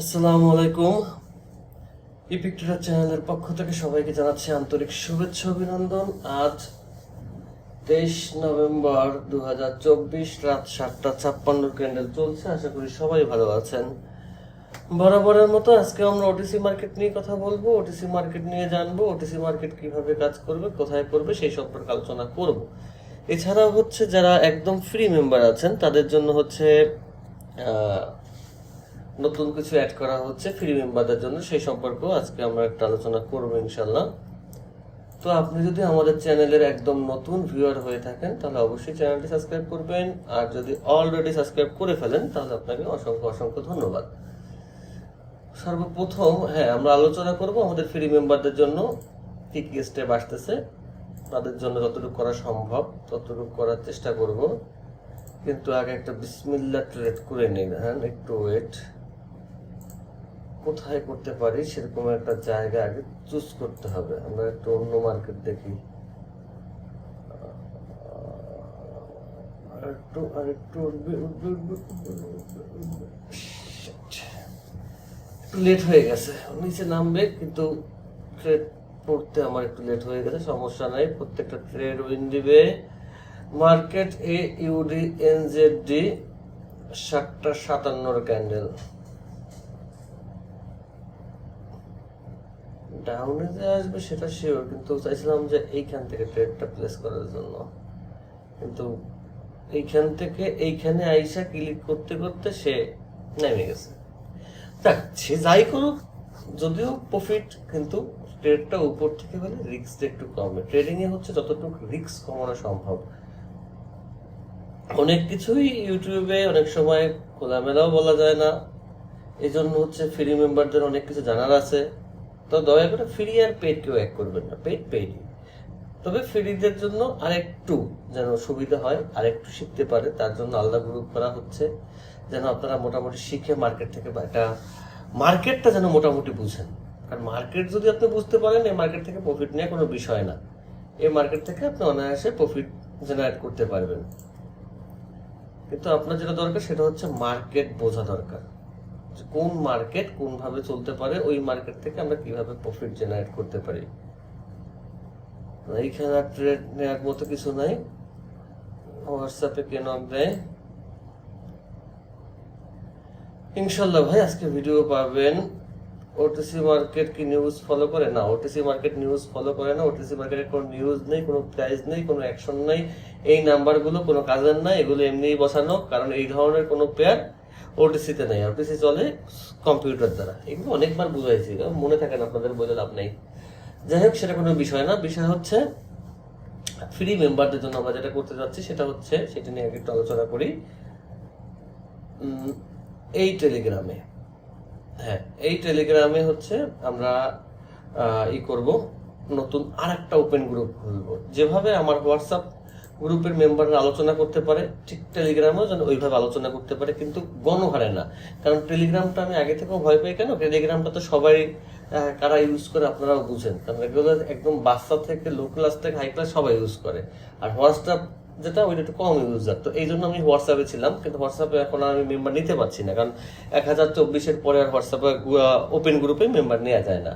আসসালামু আলাইকুম। ইপিকটা চ্যানেলের পক্ষ থেকে সবাইকে জানাচ্ছি আন্তরিক শুভেচ্ছা অভিনন্দন। আজ তেইশ নভেম্বর দু হাজার চব্বিশ রাত সাতটা ছাপ্পান্ন ক্যান্ডেল চলছে। আশা করি সবাই ভালো আছেন। বরাবরের মতো আজকে আমরা ওটিসি মার্কেট নিয়ে কথা বলব। ওটিসি মার্কেট নিয়ে জানব ওটিসি মার্কেট কীভাবে কাজ করবে, কোথায় করবে, সেই সম্পর্কে আলোচনা করব। এছাড়াও হচ্ছে যারা একদম ফ্রি মেম্বার আছেন, তাদের জন্য হচ্ছে নতুন কিছু অ্যাড করা হচ্ছে ফ্রি মেম্বারদের জন্য, সেই সম্পর্কেও আজকে আমরা একটা আলোচনা করব ইনশাল্লাহ তো আপনি যদি আমাদের চ্যানেলের একদম নতুন ভিউয়ার হয়ে থাকেন, তাহলে অবশ্যই চ্যানেলটি সাবস্ক্রাইব করবেন। আর যদি অলরেডি সাবস্ক্রাইব করে ফেলেন, তাহলে আপনাকে অসংখ্য অসংখ্য ধন্যবাদ। সর্বপ্রথম হ্যাঁ আমরা আলোচনা করব আমাদের ফ্রি মেম্বারদের জন্য কি কি স্টেপ আসতেছে। তাদের জন্য যতটুকু করা সম্ভব, ততটুকু করার চেষ্টা করব। কিন্তু আগে একটা বিসমিল্লা ট্রেড করে নেই হ্যাঁ একটু ওয়েট কোথায় করতে পারি সেরকম একটা জায়গা আগে চুজ করতে হবে। আমরা একটু অন্য মার্কেট দেখি। আরেকটু উঠবে উঠবে উঠবে. একটু লেট হয়ে গেছে। নিচে নামবে, কিন্তু ট্রেড পড়তে আমার একটু লেট হয়ে গেছে, সমস্যা নাই। প্রত্যেকটা ট্রেড উইন দিবে। Market A UD N Z D সাতটা সাতান্নর ক্যান্ডেল ডাউনে যে আসবে সেটা শিওর কিন্তু চাইছিলাম যে এইখান থেকে ট্রেডটা প্লেস করার জন্য। কিন্তু এইখান থেকে এইখানে আইসা ক্লিক করতে করতে সে নেমে গেছে। দেখ সে যাই করুক, যদিও প্রফিট কিন্তু ট্রেডটা উপর থেকে হলে রিস্কটা একটু কমে। ট্রেডিং এ হচ্ছে যতটুকু রিস্ক কমানো সম্ভব। অনেক কিছুই ইউটিউবে অনেক সময় খোলামেলাও বলা যায় না। এই জন্য হচ্ছে ফ্রি মেম্বারদের অনেক কিছু জানার আছে। তো দয়া করে ফ্রি আর পেড কেউ এক করবেন না পেড পেডই তবে ফ্রিদের জন্য আরেকটু যেন সুবিধা হয়, আরেকটু শিখতে পারে, তার জন্য আলাদা গ্রুপ করা হচ্ছে, যেন আপনারা মোটামুটি শিখে মার্কেট থেকে একটা মার্কেটটা যেন মোটামুটি বুঝেন। কারণ মার্কেট যদি আপনি বুঝতে পারেন, এই মার্কেট থেকে প্রফিট নেওয়া কোনো বিষয় না। এই মার্কেট থেকে আপনি অনায়াসে প্রফিট জেনারেট করতে পারবেন। কিন্তু আপনার যেটা দরকার, সেটা হচ্ছে মার্কেট বোঝা দরকার। কোন মার্কেট কোন ভাবে চলতে পারে, ওই মার্কেট থেকে আমরা কীভাবে প্রফিট জেনারেট করতে পারি। এইখানে ট্রেড নেওয়ার মতো কিছু নাই। হোয়াটসঅ্যাপে কেন দেয়। ইনশাল্লাহ ভাই, আজকে ভিডিও পাবেন। ওটিসি মার্কেট কি নিউজ ফলো করে? না ওটিসি মার্কেট নিউজ ফলো করে না। ওটিসি মার্কেটের কোনো নিউজ নেই, কোনো প্রাইস নেই, কোনো অ্যাকশন নেই। এই নাম্বারগুলো কোনো কাজের না এগুলো এমনিই বসানো। কারণ এই ধরনের কোনো পেয়ার ওটিসিতে নেই ওটিসি চলে কম্পিউটার দ্বারা। এগুলো অনেকবার বুঝাইছি মনে থাকে না আপনাদের বলে লাভ নেই। যাই হোক, সেটা কোনো বিষয় না, বিষয় হচ্ছে ফ্রি মেম্বারদের জন্য আমরা যেটা করতে যাচ্ছি, সেটা হচ্ছে, সেটা নিয়ে একটু আলোচনা করি। এই টেলিগ্রামে হ্যাঁ এই টেলিগ্রামে হচ্ছে আমরা ই করব, নতুন আর একটা ওপেন গ্রুপ খুলবো। যেভাবে আমার হোয়াটসঅ্যাপ গ্রুপের মেম্বাররা আলোচনা করতে পারে, ঠিক টেলিগ্রামেও যেন ওইভাবে আলোচনা করতে পারে, কিন্তু গণহারে না। কারণ টেলিগ্রামটা আমি আগে থেকেও ভয় পাই কেন? টেলিগ্রামটা তো সবাই কারা ইউজ করে আপনারাও বুঝেন। কারণ এগুলো একদম বাচ্চা থেকে লো ক্লাস থেকে হাই ক্লাস সবাই ইউজ করে। আর হোয়াটসঅ্যাপ যেটা, ওইটা একটু কম ইউজার তো এই জন্য আমি হোয়াটসঅ্যাপে ছিলাম, কিন্তু হোয়াটসঅ্যাপে এখন আমি মেম্বার নিতে পারছি না। কারণ এক হাজার চব্বিশের পরে আর হোয়াটসঅ্যাপে ওপেন গ্রুপে মেম্বার নেওয়া যায় না।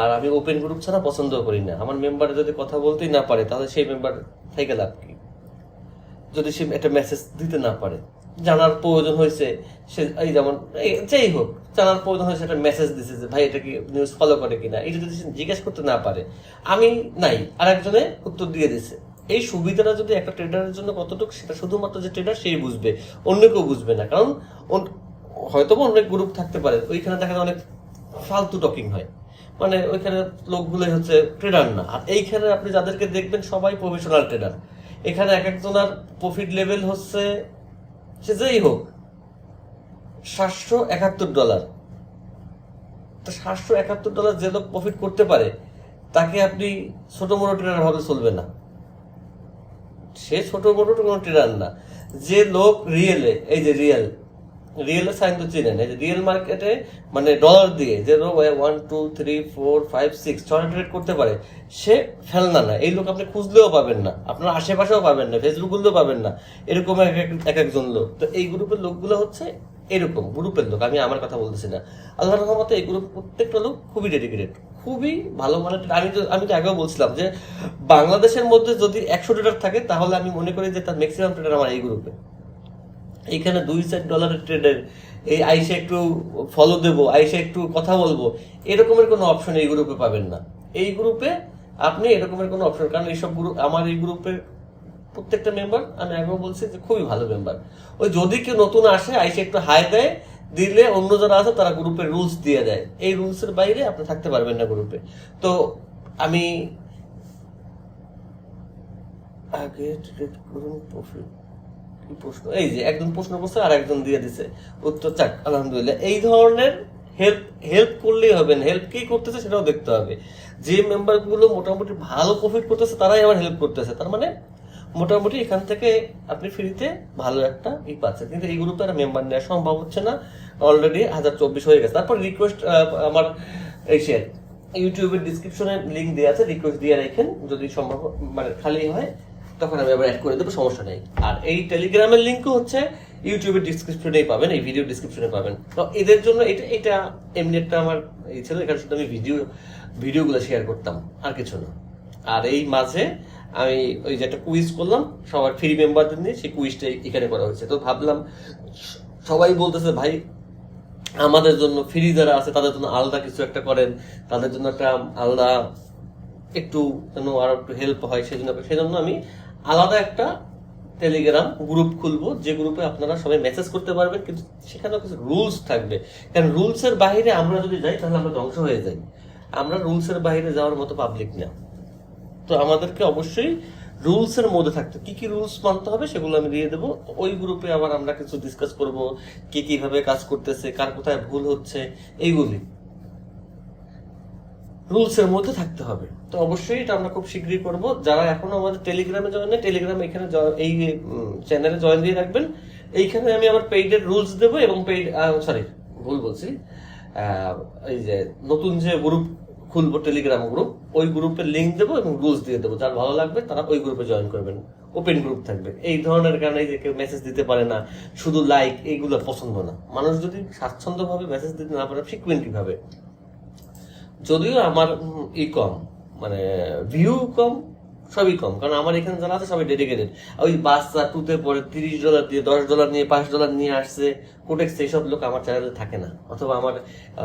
আর আমি ওপেন গ্রুপ ছাড়া পছন্দ করি না। আমার মেম্বার যদি কথা বলতেই না পারে, তাহলে সেই মেম্বার থেকে লাভ কি? যদি সে একটা মেসেজ দিতে না পারে। জানার প্রয়োজন হয়েছে, সে এই যেমন যেই হোক, জানার প্রয়োজন হয়েছে, একটা মেসেজ দিছে যে, ভাই, এটা কি নিউজ ফলো করে কিনা? এটা যদি সে জিজ্ঞেস করতে না পারে, আমি নাই আর একজনে উত্তর দিয়ে দিছে। এই সুবিধাটা যদি একটা ট্রেডারের জন্য কতটুকু, সেটা শুধুমাত্র যে ট্রেডার সেই বুঝবে, অন্য কেউ বুঝবে না। কারণ হয়তো অনেক গ্রুপ থাকতে পারে, ওইখানে দেখা যায় অনেক ফালতু টকিং হয়। মানে ওইখানে লোকগুলোই হচ্ছে ট্রেডার না। আর এইখানে আপনি যাদেরকে দেখবেন সবাই প্রফেশনাল ট্রেডার এখানে এক একজনের প্রফিট লেভেল হচ্ছে সে যেই হোক, সাতশো একাত্তর ডলার তো সাতশো একাত্তর ডলার যে লোক প্রফিট করতে পারে, তাকে আপনি ছোট মোটো ট্রেডার ভাবে চলবে না। সে ছোট মোটো কোনো ট্রেডার না। যে লোক রিয়েলে এই যে রিয়েল রিয়েলের সাইন তো চিনেন এই যে রিয়েল মার্কেটে মানে ডলার দিয়ে যে লোক one two three four five six ছটা ট্রেড করতে পারে, সে ফেলনা না। এই লোক আপনি খুঁজলেও পাবেন না, আপনার আশেপাশেও পাবেন না ফেসবুক খুললেও পাবেন না, এরকম এক এক- এক একজন লোক। তো এই গ্রুপের লোকগুলো হচ্ছে এরকম, গ্রুপের লোক, আমি আমার কথা বলতেছি না। আল্লাহর রহমতে এই গ্রুপ প্রত্যেকটা লোক খুবই ডেডিকেটেড খুবই ভালো মানের আমি তো আমি তো আগেও বলছিলাম যে বাংলাদেশের মধ্যে যদি একশো ট্রেডার থাকে, তাহলে আমি মনে করি যে তার ম্যাক্সিমাম ট্রেডার আমার এই গ্রুপে। এইখানে দুই চার ডলারের ট্রেডের এই আইসে একটু ফলো দেবো, আইসে একটু কথা বলব, এরকমের কোনো অপশন এই গ্রুপে পাবেন না। এই গ্রুপে আপনি এরকমের কোনো অপশন কারণ এইসব গ্রুপ আমার এই গ্রুপের প্রত্যেকটা মেম্বার আমি আগেও বলছি যে খুবই ভালো মেম্বার ওই যদি কেউ নতুন আসে, আইসে একটু হাই দেয়, দিলে অন্য যারা আছে তারা গ্রুপে রুলস দিয়ে দেয়। এই রুলসের বাইরে আপনি থাকতে পারবেন না গ্রুপে তো আমি আগে ট্রেড করুন প্রফিট প্রশ্ন। এই যে একজন প্রশ্ন করছে আর একজন দিয়ে দিছে। উত্তর চাক আলহামদুলিল্লাহ। এই ধরনের হেল্প হেল্প করলেই হবে না। হেল্প কে করতেছে সেটাও দেখতে হবে। যে মেম্বারগুলো মোটামুটি ভালো প্রফিট করতেছে, তারাই আবার হেল্প করতেছে। তার মানে মোটামুটি এখান থেকে আপনি ফ্রিতে ভালো একটা ই পাচ্ছেন। কিন্তু এই গ্রুপে আর মেম্বার নেওয়া সম্ভব হচ্ছে না। অলরেডি হাজার চব্বিশ হয়ে গেছে। তারপর রিকোয়েস্ট আমার এই শেয়ার ইউটিউবের ডিসক্রিপশনে লিঙ্ক দেওয়া আছে। রিকোয়েস্ট দিয়ে রাখেন। যদি সম্ভব মানে খালি হয় তখন আমি আবার অ্যাড করে দেবো, সমস্যা নেই। আর এই টেলিগ্রামের লিঙ্কও হচ্ছে ইউটিউবের ডিসক্রিপশনেই পাবেন, এই ভিডিও ডিসক্রিপশনে পাবেন। তো এদের জন্য এটা এটা এমনি একটা আমার এই ছিল, এখানে শুধু আমি ভিডিও ভিডিওগুলো শেয়ার করতাম, আর কিছু না। আর এই মাঝে আমি ওই যে একটা কুইজ করলাম, সবার ফ্রি মেম্বারদের নিয়ে, সেই কুইজটা এখানে করা হয়েছে। তো ভাবলাম, সবাই বলতেছে, ভাই, আমাদের জন্য ফ্রি যারা আছে, তাদের জন্য আলাদা কিছু একটা করেন। তাদের জন্য একটা আলাদা একটু যেন আরও একটু হেল্প হয় সেই জন্য সেই জন্য আমি আলাদা একটা টেলিগ্রাম গ্রুপ খুলবো, যে গ্রুপে আপনারা সবাই মেসেজ করতে পারবেন, কিন্তু সেখানেও কিছু রুলস থাকবে। কারণ রুলসের বাইরে আমরা যদি যাই, তাহলে আমরা ধ্বংস হয়ে যাই। আমরা রুলসের বাইরে যাওয়ার মতো পাবলিক না। তো আমাদেরকে অবশ্যই রুলস এর মধ্যে থাকতে কি কি রুলস মানতে হবে সেগুলো আমি দিয়ে দেবো। ওই গ্রুপে আবার আমরা কিছু ডিসকাস করব, কে কীভাবে কাজ করতেছে, কার কোথায় ভুল হচ্ছে, এইগুলি। রুলস এর মধ্যে থাকতে হবে। তো অবশ্যই এটা আমরা খুব শীঘ্রই করব। যারা এখনও আমাদের টেলিগ্রামে জয়েন নেই, টেলিগ্রাম এখানে এই চ্যানেলে জয়েন দিয়ে রাখবেন। এইখানে আমি আবার পেইডের রুলস দেবো এবং পেইড সরি ভুল বলছি। এই যে নতুন যে গ্রুপ খুলবো টেলিগ্রাম গ্রুপ ওই গ্রুপের লিংক দেবো এবং রুলস দিয়ে দেবো। যার ভালো লাগবে তারা ওই গ্রুপে জয়েন করবেন। ওপেন গ্রুপ থাকবে। এই ধরনের কারণে যে কেউ মেসেজ দিতে পারে না, শুধু লাইক এইগুলো পছন্দ না। মানুষ যদি স্বাচ্ছন্দ্যভাবে মেসেজ দিতে না পারে শিখবেন কীভাবে যদিও আমার ই কম মানে ভিউ কম, সবই কম। কারণ আমার এখানে যারা আছে সবাই ডেডিকেটেড ওই বাচ্চা টুতে পরে তিরিশ ডলার দিয়ে, দশ ডলার নিয়ে, পাঁচ ডলার নিয়ে আসছে কোটেক্স এইসব লোক আমার চ্যানেলে থাকে না। অথবা আমার,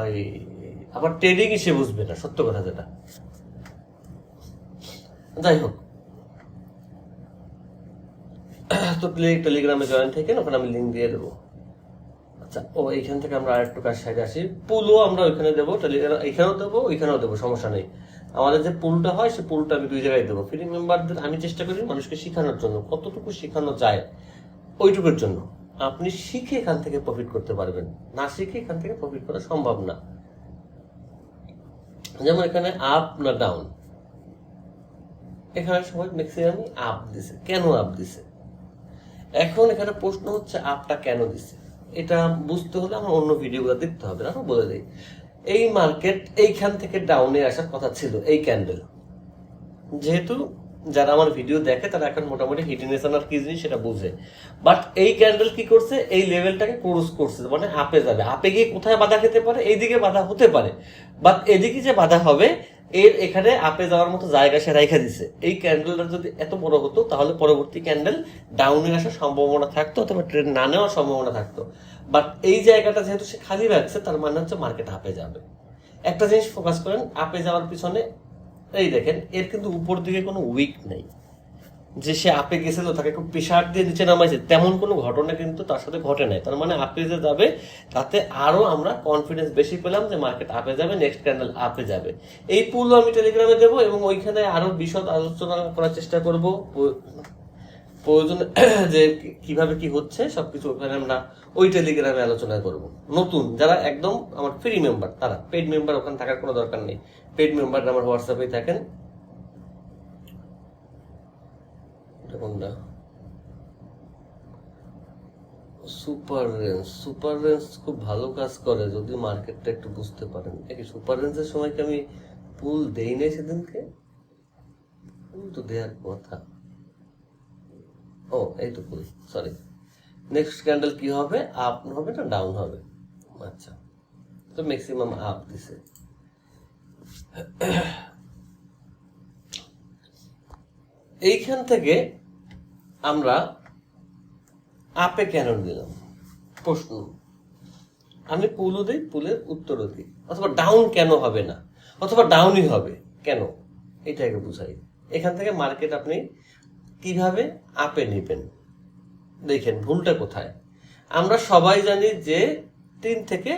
ওই, আমার ট্রেডিংই সে বুঝবে না, সত্য কথা যেটা। যাই হোক। তো টেলি- টেলিগ্রামে জয়েন থেকে ওখানে আমি লিঙ্ক দিয়ে দেবো। আচ্ছা ও এইখান থেকে আমরা আরেকটু কাজ সাইডে আসি? পুলও আমরা ওইখানে দেবো টেলিগ্রাম এখানেও দেবো, ওইখানেও দেবো, সমস্যা নেই। আমাদের যে পুলটা হয়, সে পুলটা আমি দুই জায়গায় দেবো। ফ্রি মেম্বারদের আমি চেষ্টা করি মানুষকে শেখানোর জন্য, কতটুকু শেখানো যায় ওইটুকুর জন্য। আপনি শিখে এখান থেকে প্রফিট করতে পারবেন। না শিখে এখান থেকে প্রফিট করা সম্ভব না। যেমন এখানে আপ না ডাউন এখানে সবাই ম্যাক্সিমামই আপ দিছে। কেন আপ দিছে? এখন এখানে প্রশ্ন হচ্ছে আপটা কেন দিছে? এটা বুঝতে হলে আমার অন্য ভিডিওগুলো দেখতে হবে না বলে দিই। এই মার্কেট এইখান থেকে ডাউনে আসার কথা ছিল, এই ক্যান্ডেল যেহেতু যারা আমার ভিডিও দেখে, তারা এখন মোটামুটি হিটিনেশন আর কি জিনিস সেটা বুঝে। বাট এই ক্যান্ডেল কি করছে? এই লেভেলটাকে ক্রস করছে মানে আপে যাবে। আপে গিয়ে কোথায় বাধা খেতে পারে? এইদিকে বাধা হতে পারে। বাট এদিকে যে বাধা হবে এর এখানে আপে যাওয়ার মতো জায়গা সে রাইখা দিছে। এই ক্যান্ডেলটা যদি এত বড় হতো, তাহলে পরবর্তী ক্যান্ডেল ডাউনে আসার সম্ভাবনা থাকতো অথবা ট্রেন না নেওয়ার সম্ভাবনা থাকতো। বাট এই জায়গাটা যেহেতু সে খালি রাখছে, তার মানে হচ্ছে মার্কেট আপে যাবে। একটা জিনিস ফোকাস করেন আপে যাওয়ার পিছনে, এই দেখেন, এর কিন্তু উপর দিকে কোনো উইক নেই। যে সে আপে গেছিল, তাকে খুব প্রেশার দিয়ে নিচে নামাইছে, তেমন কোনো ঘটনা কিন্তু তার সাথে ঘটে নাই। তার মানে আপে যে যাবে, তাতে আরও আমরা কনফিডেন্স বেশি পেলাম যে মার্কেট আপে যাবে নেক্সট ক্যান্ডেল আপে যাবে। এই পুলও আমি টেলিগ্রামে দেবো এবং ওইখানে আরও বিশদ আলোচনা করার চেষ্টা করব। প্রয়োজন যে কীভাবে কি হচ্ছে, সবকিছু ওখানে আমরা ওই টেলিগ্রামে আলোচনা করব। নতুন, যারা একদম আমার ফ্রি মেম্বার তারা পেড মেম্বার ওখানে থাকার কোনো দরকার নেই। পেড মেম্বার আমার হোয়াটসঅ্যাপেই থাকেন এটা কোনটা? Super range. সুপার রেঞ্জ খুব ভালো কাজ করে যদি মার্কেটটা একটু বুঝতে পারেন। এই সুপার রেঞ্জের সময় কি আমি পুল দেই নাই সেদিনকে? পুল তো দেওয়ার কথা। ও, এই তো পুল সরি নেক্সট ক্যান্ডেল কি হবে? আপ হবে না ডাউন হবে? আচ্ছা তো ম্যাক্সিমাম আপ দিছে। এইখান থেকে আমরা আপে কেন দিলাম। প্রশ্ন, আমি পুলও দিই, পুলের উত্তরও দিই। অথবা ডাউন কেন হবে না? অথবা ডাউনই হবে। কেন? এটাকে বুঝাই। এখান থেকে মার্কেট আপনি কীভাবে আপে নেবেন? দেখেন, ভুলটা কোথায়? আমরা সবাই জানি যে তিন থেকে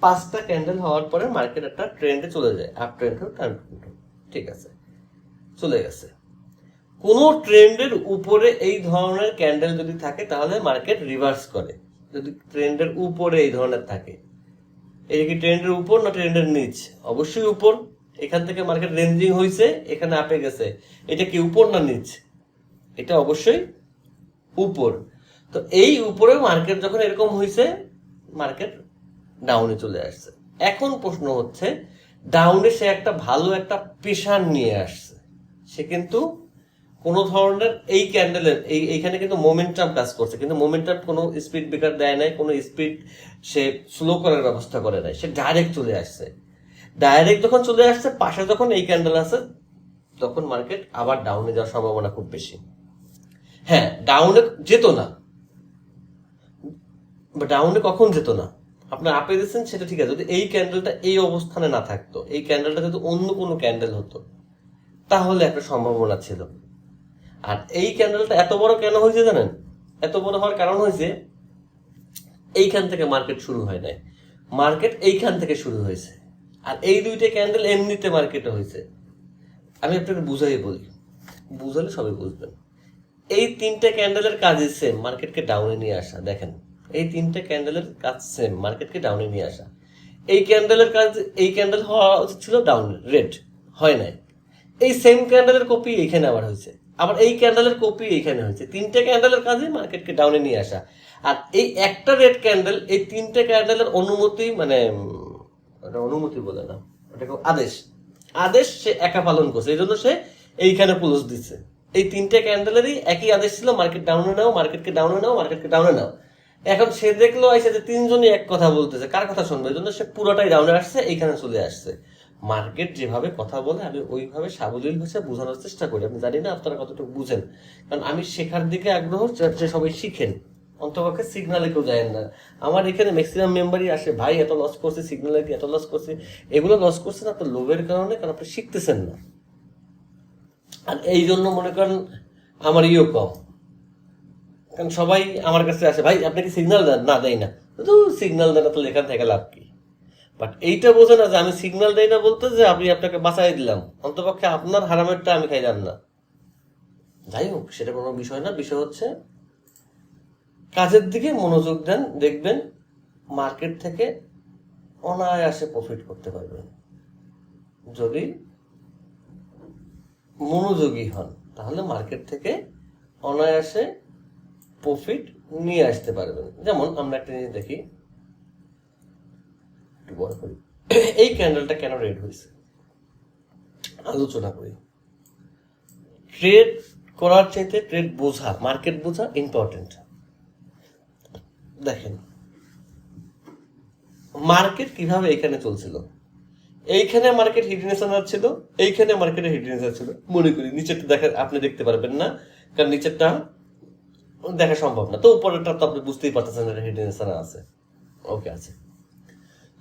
পাঁচটা ক্যান্ডেল হওয়ার পরে মার্কেট একটা ট্রেন্ডে চলে যায়। আপ ট্রেন্ড হোক ডাউন ট্রেন্ড হোক। ঠিক আছে। চলে গেছে। কোন ট্রেন্ডের উপরে এই ধরনের ক্যান্ডেল যদি থাকে, তাহলে মার্কেট রিভার্স করে। যদি ট্রেন্ডের উপরে এই ধরনের থাকে। এটা কি ট্রেন্ডের উপর না ট্রেন্ডের নিচ? অবশ্যই উপর। এখান থেকে মার্কেট রেঞ্জিং হয়েছে, এখানে আপে গেছে। এটা কি উপর না নিচ? এটা অবশ্যই উপর। তো এই উপরে মার্কেট যখন এরকম হয়েছে, মার্কেট ডাউনে চলে আসছে। এখন প্রশ্ন হচ্ছে, ডাউনে সে একটা ভালো একটা প্রেশার নিয়ে আসছে। সে কিন্তু কোনো ধরনের এই ক্যান্ডেলের এই, এইখানে কিন্তু মোমেন্টাম কাজ করছে, কিন্তু মোমেন্টাম কোনো স্পিড ব্রেকার দেয় নাই, কোনো স্পিড সে স্লো করার ব্যবস্থা করে নাই, সে ডাইরেক্ট চলে আসছে। ডাইরেক্ট যখন চলে আসছে, পাশে যখন এই ক্যান্ডেল আছে, তখন মার্কেট আবার ডাউনে যাওয়ার সম্ভাবনা খুব বেশি। হ্যাঁ ডাউনে যেত না। ডাউনে কখন যেত না? আপনি আপে দিচ্ছেন সেটা ঠিক আছে। যদি এই ক্যান্ডেলটা এই অবস্থানে না থাকতো, এই ক্যান্ডেলটা যদি অন্য কোনো ক্যান্ডেল হতো, তাহলে একটা সম্ভাবনা ছিল। আর এই ক্যান্ডেলটা এত বড় কেন হয়েছে জানেন? এত বড় হওয়ার কারণ হয়েছে, এইখান থেকে মার্কেট শুরু হয় নাই। মার্কেট এইখান থেকে শুরু হয়েছে। আর এই দুইটা ক্যান্ডেল এমনিতে মার্কেটে হয়েছে। আমি আপনাকে বুঝাই বলি। বুঝালে সবাই বুঝবেন। এই তিনটে ক্যান্ডেলের কাজই সেম মার্কেটকে ডাউনে নিয়ে আসা। দেখেন, এই তিনটে ক্যান্ডেলের কাজ সেম মার্কেটকে ডাউনে নিয়ে আসা। এই ক্যান্ডেলের কাজ, এই ক্যান্ডেল হওয়া উচিত ছিল ডাউন রেড হয় নাই। এই সেম ক্যান্ডেলের কপি এইখানে আবার হয়েছে। আবার এই ক্যান্ডেলের কপি এইখানে হয়েছে। তিনটে ক্যান্ডেলের কাজে মার্কেটকে ডাউনে নিয়ে আসা। আর এই একটা রেড ক্যান্ডেল এই তিনটে ক্যান্ডেলের অনুমতি মানে অনুমতি বলে না ওটাকে আদেশ। আদেশ সে একা পালন করছে, এই জন্য সে এইখানে পুলস দিচ্ছে। এই তিনটে ক্যান্ডেলেরই একই আদেশ ছিল মার্কেট ডাউনে নাও মার্কেটকে ডাউনে নাও মার্কেটকে ডাউনে নাও। এখন সে দেখল এসে যে তিনজনই এক কথা বলতেছে, কার কথা শুনবে? এই জন্য সে পুরোটাই ডাউনে আসছে, এইখানে চলে আসছে। মার্কেট যেভাবে কথা বলে, আমি ওইভাবে সাবলীল ভাষায় বোঝানোর চেষ্টা করি। আমি জানি না আপনারা কতটুকু বুঝেন। কারণ আমি শেখার দিকে আগ্রহ যে সবাই শিখেন। অন্তপক্ষে সিগনালে কেউ যায় না। আমার এখানে ম্যাক্সিমাম মেম্বারই আসে, ভাই, এত লস করছে সিগনালে এত লস করছে। এগুলো লস করছে না আপনার লোভের কারণে, কারণ আপনি শিখতেছেন না। আর এই জন্য মনে করেন আমার ইও কম। কারণ সবাই আমার কাছে আসে, ভাই, আপনি কি সিগন্যাল দেন? না, দেয় না। তো সিগনাল দেন তো লেখান থেকে লাভ কি? বাট এইটা বোঝে না যে আমি সিগন্যাল দেই না বলতে যে আমি আপনাকে বাঁচাই দিলাম। অন্তপক্ষে আপনার হারামেরটা আমি খাইলাম না। যাই হোক, সেটা কোনো বিষয় না। বিষয় হচ্ছে, কাজের দিকে মনোযোগ দেন, দেখবেন মার্কেট থেকে অনায়াসে প্রফিট করতে পারবেন। যদি মনোযোগী হন, তাহলে মার্কেট থেকে অনায়াসে প্রফিট নিয়ে আসতে পারবেন। যেমন আমরা একটা জিনিস দেখি একটু করি। এই ক্যান্ডেলটা কেন রেড হয়েছে? আলোচনা করি। ট্রেড করার চাইতে ট্রেড বোঝা মার্কেট বোঝা ইম্পর্টেন্ট দেখেন মার্কেট কীভাবে এখানে চলছিল? এইখানে মার্কেট হিডনেসার ছিল, এইখানে মার্কেটে হিডনেসার ছিল। মনে করি, নিচেরটা দেখা আপনি দেখতে পারবেন না, কারণ নিচেরটা দেখা সম্ভব না। তো উপরেরটা তো আপনি বুঝতেই পারতেছেন হিডনেসার আছে। ওকে আছে।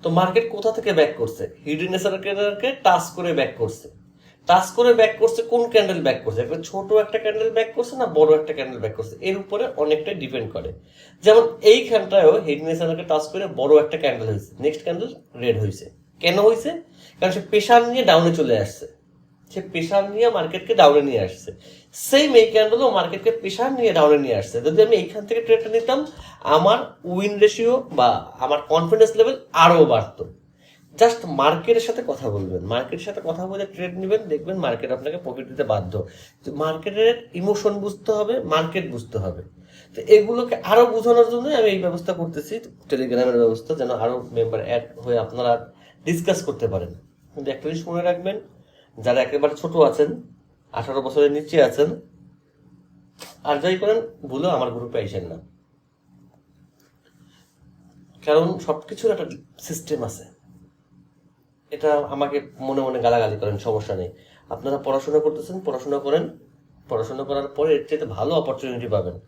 তো মার্কেট কোথা থেকে ব্যাক করছে? হিডনেসারকে টাচ করে ব্যাক করছে। টাচ করে ব্যাক করছে কোন ক্যান্ডেল ব্যাক করছে? একটা ছোট একটা ক্যান্ডেল ব্যাক করছে না বড় একটা ক্যান্ডেল ব্যাক করছে? এর উপরে অনেকটাই ডিপেন্ড করে। যেমন এইখানটায়ও হিডনেসারকে টাচ করে বড় একটা ক্যান্ডেল হয়েছে। নেক্সট ক্যান্ডেল রেড হয়েছে। কেন হয়েছে? কারণ সে প্রেশার নিয়ে ডাউনে চলে আসছে। সে প্রেশার নিয়ে মার্কেটকে ডাউনে নিয়ে আসছে। সেম এই ক্যান্ডেলও মার্কেটকে প্রেশার নিয়ে ডাউনে নিয়ে আসছে। যদি আমি এইখান থেকে ট্রেডটা নিতাম, আমার উইন রেশিও বা আমার কনফিডেন্স লেভেল আরও বাড়তো। জাস্ট মার্কেটের সাথে কথা বলবেন। মার্কেটের সাথে কথা বলে ট্রেড নেবেন, দেখবেন মার্কেট আপনাকে প্রফিট দিতে বাধ্য। তো মার্কেটের ইমোশন বুঝতে হবে মার্কেট বুঝতে হবে। তো এগুলোকে আরও বোঝানোর জন্য আমি এই ব্যবস্থা করতেছি। টেলিগ্রামের ব্যবস্থা যেন আরও মেম্বার অ্যাড হয়ে আপনারা ডিসকাস করতে পারেন। কিন্তু একটা জিনিস মনে রাখবেন, যারা একেবারে ছোট আছেন আঠারো বছরের নিচে আছেন। আর যাই করেন, ভুলেও আমার গ্রুপে আইসেন না। কারণ সবকিছুর একটা সিস্টেম আছে। এটা আমাকে মনে মনে গালাগালি করেন, সমস্যা নেই। আপনারা পড়াশোনা করতেছেন, পড়াশোনা করেন। পড়াশোনা করার পরে এর চাইতে ভালো অপরচুনিটি পাবেন।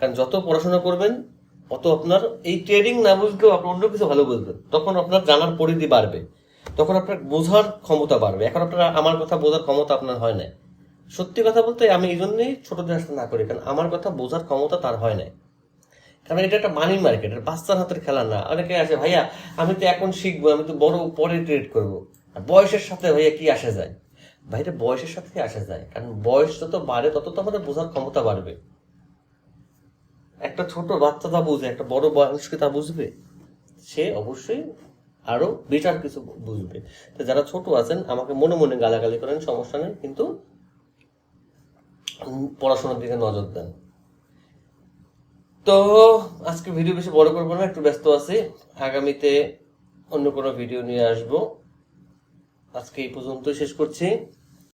কারণ যত পড়াশোনা করবেন, অত আপনার এই ট্রেডিং না বুঝলেও আপনি অন্য কিছু ভালো বুঝবেন। তখন আপনার জানার পরিধি বাড়বে। তখন আপনার বোঝার ক্ষমতা বাড়বে। এখন আপনার আমার কথা বোঝার ক্ষমতা আপনার হয় না সত্যি কথা বলতে আমি এই জন্যই ছোটদের আসতে না করি, কারণ আমার কথা বোঝার ক্ষমতা তার হয় না কারণ এটা একটা মানি মার্কেট এটা বাচ্চার হাতের খেলা না। অনেকে আছে, ভাইয়া, আমি তো এখন শিখব, আমি তো বড় পরে ট্রেড করব। আর বয়সের সাথে ভাইয়া কি আসে যায়? ভাইটা বয়সের সাথে আসা যায়। কারণ বয়স যত বাড়ে, তত তো আমাদের বোঝার ক্ষমতা বাড়বে। একটা ছোট বাচ্চা তা বুঝে, একটা বড় বয়স্ক তা বুঝবে। সে অবশ্যই আরও বেটার কিছু বুঝবে। তো যারা ছোট আছেন, আমাকে মনে মনে গালাগালি করেন, সমস্যা নেই। কিন্তু পড়াশোনার দিকে নজর দেন। তো আজকে ভিডিও বেশি বড় করব না, একটু ব্যস্ত আছি। আগামীতে অন্য কোনো ভিডিও নিয়ে আসব। আজকে এই পর্যন্ত শেষ করছি।